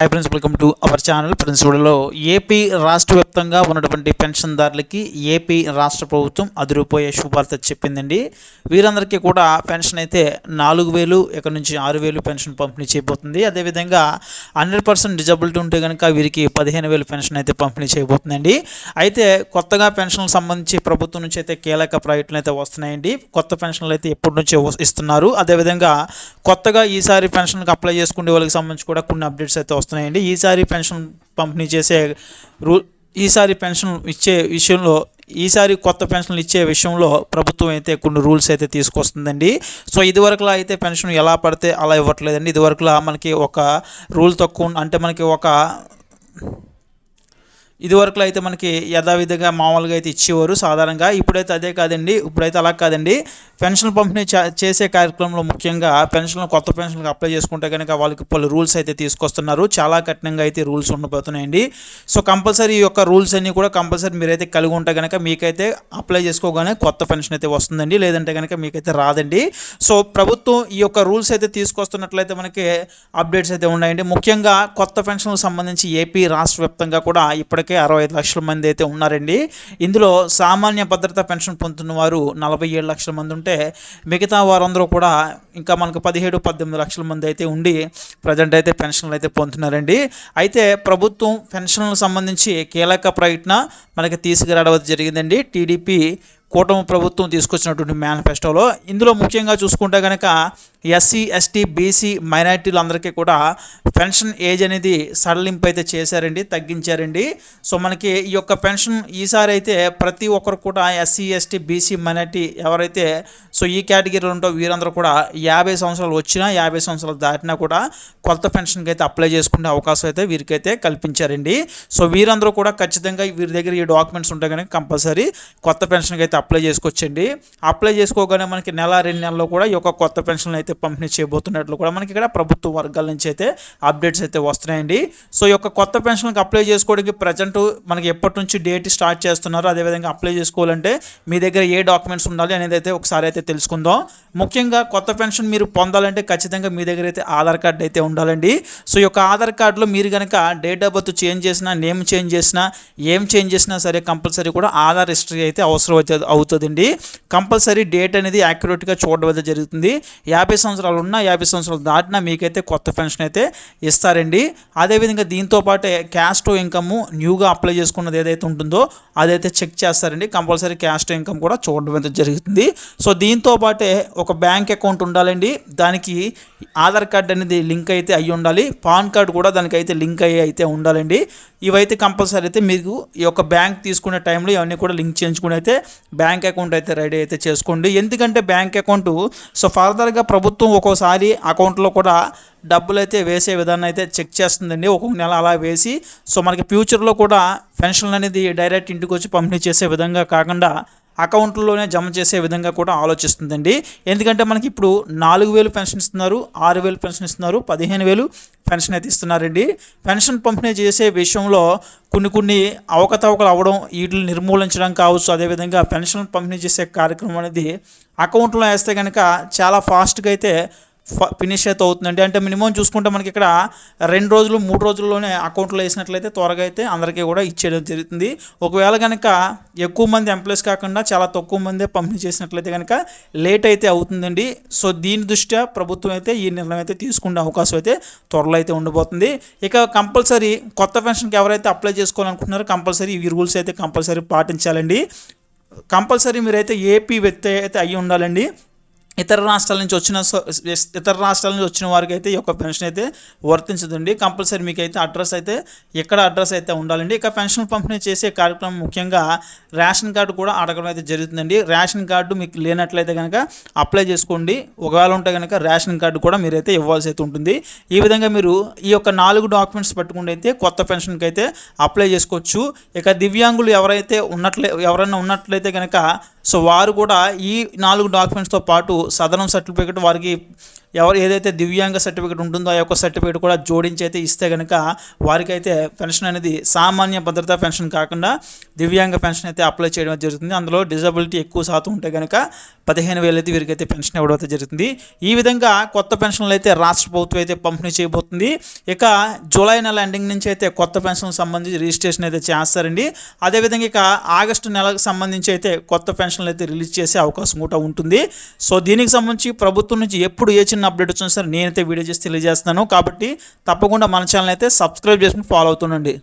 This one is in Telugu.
Hi friends welcome to our channel friends వీడియోలో ఏపీ రాష్ట్ర వ్యాప్తంగా ఉన్నటువంటి పెన్షన్దారులకి ఏపీ రాష్ట్ర ప్రభుత్వం అదిరిపోయే శుభార్త చెప్పిందండి. వీరందరికీ కూడా పెన్షన్ అయితే నాలుగు వేలు ఇక్కడ నుంచి ఆరు వేలు పెన్షన్ పంపిణీ చేయబోతుంది. అదేవిధంగా హండ్రెడ్ పర్సెంట్ డిజబిలిటీ ఉంటే కనుక వీరికి పదిహేను వేలు పెన్షన్ అయితే పంపిణీ చేయబోతుందండి. అయితే కొత్తగా పెన్షన్లకు సంబంధించి ప్రభుత్వం నుంచి అయితే కీలక ప్రాజెక్టులు అయితే వస్తున్నాయండి. కొత్త పెన్షన్లు అయితే ఎప్పటి నుంచో ఇస్తున్నారు. అదేవిధంగా కొత్తగా ఈసారి పెన్షన్కి అప్లై చేసుకునే వాళ్ళకి సంబంధించి కూడా కొన్ని అప్డేట్స్ అయితే వస్తున్నాయండి. ఈసారి పెన్షన్ పంపిణీ చేసే రూ ఈసారి పెన్షన్ ఇచ్చే విషయంలో ఈసారి కొత్త పెన్షన్లు ఇచ్చే విషయంలో ప్రభుత్వం అయితే కొన్ని రూల్స్ అయితే తీసుకొస్తుందండి. సో ఇదివరకులా అయితే పెన్షన్ ఎలా పడితే అలా ఇవ్వట్లేదండి. ఇదివరకులా మనకి ఒక రూల్ తక్కువ అంటే మనకి ఒక ఇదివరకులో అయితే మనకి యథావిధిగా మామూలుగా అయితే ఇచ్చేవారు. సాధారణంగా ఇప్పుడైతే అదే కాదండి. ఇప్పుడైతే అలా కాదండి. పెన్షన్ పంపిణీ చేసే కార్యక్రమంలో ముఖ్యంగా పెన్షన్లు కొత్త పెన్షన్లకు అప్లై చేసుకుంటే కనుక వాళ్ళకి పలు రూల్స్ అయితే తీసుకొస్తున్నారు. చాలా కఠినంగా అయితే రూల్స్ ఉండబోతున్నాయండి. సో కంపల్సరీ ఈ యొక్క రూల్స్ అన్నీ కూడా కంపల్సరీ మీరైతే కలిగి ఉంటే కనుక మీకైతే అప్లై చేసుకోగానే కొత్త పెన్షన్ అయితే వస్తుందండి. లేదంటే కనుక మీకైతే రాదండి. సో ప్రభుత్వం ఈ యొక్క రూల్స్ అయితే తీసుకొస్తున్నట్లయితే మనకి అప్డేట్స్ అయితే ఉన్నాయండి. ముఖ్యంగా కొత్త పెన్షన్లకు సంబంధించి ఏపీ రాష్ట్ర వ్యాప్తంగా కూడా ఇప్పటికే అరవై ఐదు లక్షల మంది అయితే ఉన్నారండి. ఇందులో సామాన్య భద్రత పెన్షన్ పొందుతున్న వారు నలభై ఏడు లక్షల మంది ఉంటే మిగతా వారందరూ కూడా ఇంకా మనకు పదిహేడు పద్దెనిమిది లక్షల మంది అయితే ఉండి ప్రజెంట్ అయితే పెన్షన్లు అయితే పొందుతున్నారండి. అయితే ప్రభుత్వం పెన్షన్లకు సంబంధించి కీలక ప్రయత్న మనకి తీసుకురావడం జరిగిందండి. టీడీపీ కూటమి ప్రభుత్వం తీసుకొచ్చినటువంటి మేనిఫెస్టోలో. ఇందులో ముఖ్యంగా చూసుకుంటే కనుక ఎస్సీ ఎస్టీ బీసీ మైనార్టీలందరికీ కూడా పెన్షన్ ఏజ్ అనేది సడలింపు అయితే చేశారండి తగ్గించారండి. సో మనకి ఈ యొక్క పెన్షన్ ఈసారి అయితే ప్రతి ఒక్కరు కూడా ఎస్సీ ఎస్టీ బీసీ మైనార్టీ ఎవరైతే సో ఈ కేటగిరీలో ఉంటో వీరందరూ కూడా యాభై సంవత్సరాలు వచ్చినా యాభై సంవత్సరాలు దాటినా కూడా కొత్త పెన్షన్కి అయితే అప్లై చేసుకునే అవకాశం అయితే వీరికైతే కల్పించారండి. సో వీరందరూ కూడా ఖచ్చితంగా వీరి దగ్గర ఈ డాక్యుమెంట్స్ ఉంటే కనుక కంపల్సరీ కొత్త పెన్షన్కి అయితే అప్లై చేసుకోవచ్చండి. అప్లై చేసుకోగానే మనకి నెల రెండు నెలల్లో కూడా ఈ యొక్క కొత్త పెన్షన్ అయితే పంపిణీ చేయబోతున్నట్లు కూడా మనకి ఇక్కడ ప్రభుత్వ వర్గాల నుంచి అయితే అప్డేట్స్ అయితే వస్తున్నాయండి. సో ఈ యొక్క కొత్త పెన్షన్కి అప్లై చేసుకోవడానికి ప్రజెంట్ మనకి ఎప్పటి నుంచి డేట్ స్టార్ట్ చేస్తున్నారో అదేవిధంగా అప్లై చేసుకోవాలంటే మీ దగ్గర ఏ డాక్యుమెంట్స్ ఉండాలి అనేది అయితే ఒకసారి అయితే తెలుసుకుందాం. ముఖ్యంగా కొత్త పెన్షన్ మీరు పొందాలంటే ఖచ్చితంగా మీ దగ్గర అయితే ఆధార్ కార్డు అయితే ఉండాలండి. సో ఈ యొక్క ఆధార్ కార్డులో మీరు కనుక డేట్ ఆఫ్ బర్త్ చేంజ్ చేసినా నేమ్ చేంజ్ చేసినా ఏం చేంజ్ చేసినా సరే కంపల్సరీ కూడా ఆధార్ హిస్టరీ అయితే అవసరం అవుతుంది అవుతుందండి. కంపల్సరీ డేట్ అనేది యాక్యురేట్గా చూడడం అయితే జరుగుతుంది. యాభై సంవత్సరాలు ఉన్నా యాభై సంవత్సరాలు దాటినా మీకైతే కొత్త పెన్షన్ అయితే ఇస్తారండి. అదేవిధంగా దీంతో పాటే క్యాస్ట్ ఇన్కమ్ న్యూగా అప్లై చేసుకున్నది ఏదైతే ఉంటుందో అదైతే చెక్ చేస్తారండి. కంపల్సరీ క్యాస్ట్ ఇన్కమ్ కూడా చూడడం అయితే జరుగుతుంది. సో దీంతో పాటే ఒక బ్యాంక్ అకౌంట్ ఉండాలండి. దానికి ఆధార్ కార్డ్ అనేది లింక్ అయితే అయ్యి ఉండాలి. పాన్ కార్డ్ కూడా దానికి అయితే లింక్ అయ్యి అయితే ఉండాలండి. ఇవైతే కంపల్సరీ అయితే మీకు ఈ యొక్క బ్యాంక్ తీసుకునే టైంలో ఇవన్నీ కూడా లింక్ చేయించుకుని అయితే బ్యాంక్ అకౌంట్ అయితే రెడీ అయితే చేసుకోండి. ఎందుకంటే బ్యాంక్ అకౌంట్ సో ఫర్దర్గా ప్రభుత్వం ఒక్కోసారి అకౌంట్లో కూడా డబ్బులు అయితే వేసే విధానం అయితే చెక్ చేస్తుందండి. ఒక్కొక్క నెల అలా వేసి సో మనకి ఫ్యూచర్లో కూడా పెన్షన్ అనేది డైరెక్ట్ ఇంటికి వచ్చి పంపిణీ చేసే విధంగా కాకుండా అకౌంట్లోనే జమ చేసే విధంగా కూడా ఆలోచిస్తుందండి. ఎందుకంటే మనకి ఇప్పుడు నాలుగు వేలు పెన్షన్ ఇస్తున్నారు ఆరు వేలు పెన్షన్ ఇస్తున్నారు పదిహేను వేలు పెన్షన్ అయితే ఇస్తున్నారండి. పెన్షన్ పంపిణీ చేసే విషయంలో కొన్ని కొన్ని అవకతవకలు అవ్వడం వీటిని నిర్మూలించడం కావచ్చు. అదేవిధంగా పెన్షన్ పంపిణీ చేసే కార్యక్రమం అనేది అకౌంట్లో వేస్తే కనుక చాలా ఫాస్ట్గా అయితే ఫినిష్ అయితే అవుతుందండి. అంటే మినిమం చూసుకుంటే మనకి ఇక్కడ రెండు రోజులు మూడు రోజుల్లోనే అకౌంట్లో వేసినట్లయితే త్వరగా అయితే అందరికీ కూడా ఇచ్చేయడం జరుగుతుంది. ఒకవేళ కనుక ఎక్కువ మంది ఎంప్లాయీస్ కాకుండా చాలా తక్కువ మందే పంపిణీ చేసినట్లయితే కనుక లేట్ అయితే అవుతుందండి. సో దీని దృష్ట్యా ప్రభుత్వం అయితే ఈ నిర్ణయం అయితే తీసుకునే అవకాశం అయితే త్వరలో అయితే ఉండబోతుంది. ఇక కంపల్సరీ కొత్త పెన్షన్కి ఎవరైతే అప్లై చేసుకోవాలనుకుంటున్నారో కంపల్సరీ ఈ రూల్స్ అయితే కంపల్సరీ పాటించాలండి. కంపల్సరీ మీరైతే ఏపీ వ్యక్తి అయితే అయ్యి ఉండాలండి. ఇతర రాష్ట్రాల నుంచి వచ్చిన సో- ఇతర రాష్ట్రాల నుంచి వచ్చిన వారికి అయితే ఈ యొక్క పెన్షన్ అయితే వర్తించదండి. కంపల్సరీ మీకు అయితే అడ్రస్ అయితే ఎక్కడ అడ్రస్ అయితే ఉండాలండి. ఇక పెన్షన్ పంపిణీ చేసే కార్యక్రమం ముఖ్యంగా రేషన్ కార్డు కూడా అడగడం అయితే జరుగుతుందండి. రేషన్ కార్డు మీకు లేనట్లయితే కనుక అప్లై చేసుకోండి. ఒకవేళ ఉంటే కనుక రేషన్ కార్డు కూడా మీరైతే ఇవ్వాల్సి అయితే ఉంటుంది. ఈ విధంగా మీరు ఈ యొక్క నాలుగు డాక్యుమెంట్స్ పట్టుకుంటే అయితే కొత్త పెన్షన్కి అయితే అప్లై చేసుకోవచ్చు. ఇక దివ్యాంగులు ఎవరైతే ఉన్నట్లే ఎవరైనా ఉన్నట్లయితే కనుక సో వారు కూడా ఈ నాలుగు డాక్యుమెంట్స్తో పాటు సదనం సర్టిఫికేట్ వారికి ఎవరు ఏదైతే దివ్యాంగ సర్టిఫికేట్ ఉంటుందో ఆ యొక్క సర్టిఫికేట్ కూడా జోడించి అయితే ఇస్తే కనుక వారికైతే పెన్షన్ అనేది సామాన్య భద్రతా పెన్షన్ కాకుండా దివ్యాంగ పెన్షన్ అయితే అప్లై చేయడం జరుగుతుంది. అందులో డిజబిలిటీ ఎక్కువ శాతం ఉంటే కనుక పదిహేను వేలు అయితే వీరికైతే పెన్షన్ ఇవ్వడం అయితే జరుగుతుంది. ఈ విధంగా కొత్త పెన్షన్లు అయితే రాష్ట్ర ప్రభుత్వం అయితే పంపిణీ చేయబోతుంది. ఇక జూలై నెల ఎండింగ్ నుంచి అయితే కొత్త పెన్షన్ సంబంధించి రిజిస్ట్రేషన్ అయితే చేస్తారండి. అదేవిధంగా ఇక ఆగస్టు నెలకు సంబంధించి అయితే కొత్త పెన్షన్లు అయితే రిలీజ్ చేసే అవకాశం కూడా ఉంటుంది. సో దీనికి సంబంధించి ప్రభుత్వం నుంచి ఎప్పుడు ఏ చిన్న అప్డేట్ వచ్చిన సరే నేనైతే వీడియో చేసి తెలియజేస్తున్నాను. కాబట్టి తప్పకుండా మన ఛానల్ అయితే సబ్స్క్రైబ్ చేసుకుని ఫాలో అవుతుండండి.